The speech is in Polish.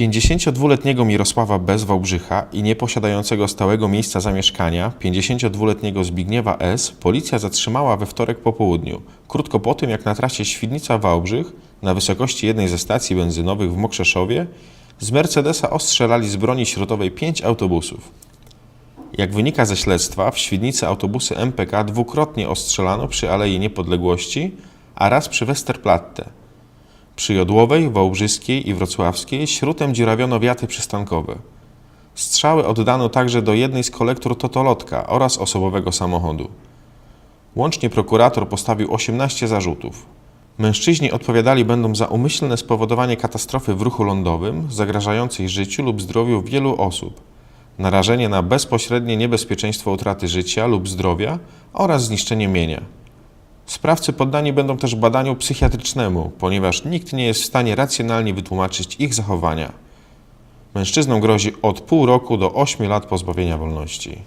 52-letniego Mirosława bez Wałbrzycha i nieposiadającego stałego miejsca zamieszkania, 52-letniego Zbigniewa S., policja zatrzymała we wtorek po południu, krótko po tym jak na trasie Świdnica-Wałbrzych, na wysokości jednej ze stacji benzynowych w Mokrzeszowie, z Mercedesa ostrzelali z broni śrutowej pięć autobusów. Jak wynika ze śledztwa, w Świdnicy autobusy MPK dwukrotnie ostrzelano przy Alei Niepodległości, a raz przy Westerplatte. Przy Jodłowej, Wałbrzyskiej i Wrocławskiej śrutem dziurawiono wiaty przystankowe. Strzały oddano także do jednej z kolektor Totolotka oraz osobowego samochodu. Łącznie prokurator postawił 18 zarzutów. Mężczyźni odpowiadali będą za umyślne spowodowanie katastrofy w ruchu lądowym zagrażającej życiu lub zdrowiu wielu osób, narażenie na bezpośrednie niebezpieczeństwo utraty życia lub zdrowia oraz zniszczenie mienia. Sprawcy poddani będą też badaniu psychiatrycznemu, ponieważ nikt nie jest w stanie racjonalnie wytłumaczyć ich zachowania. Mężczyznom grozi od pół roku do 8 lat pozbawienia wolności.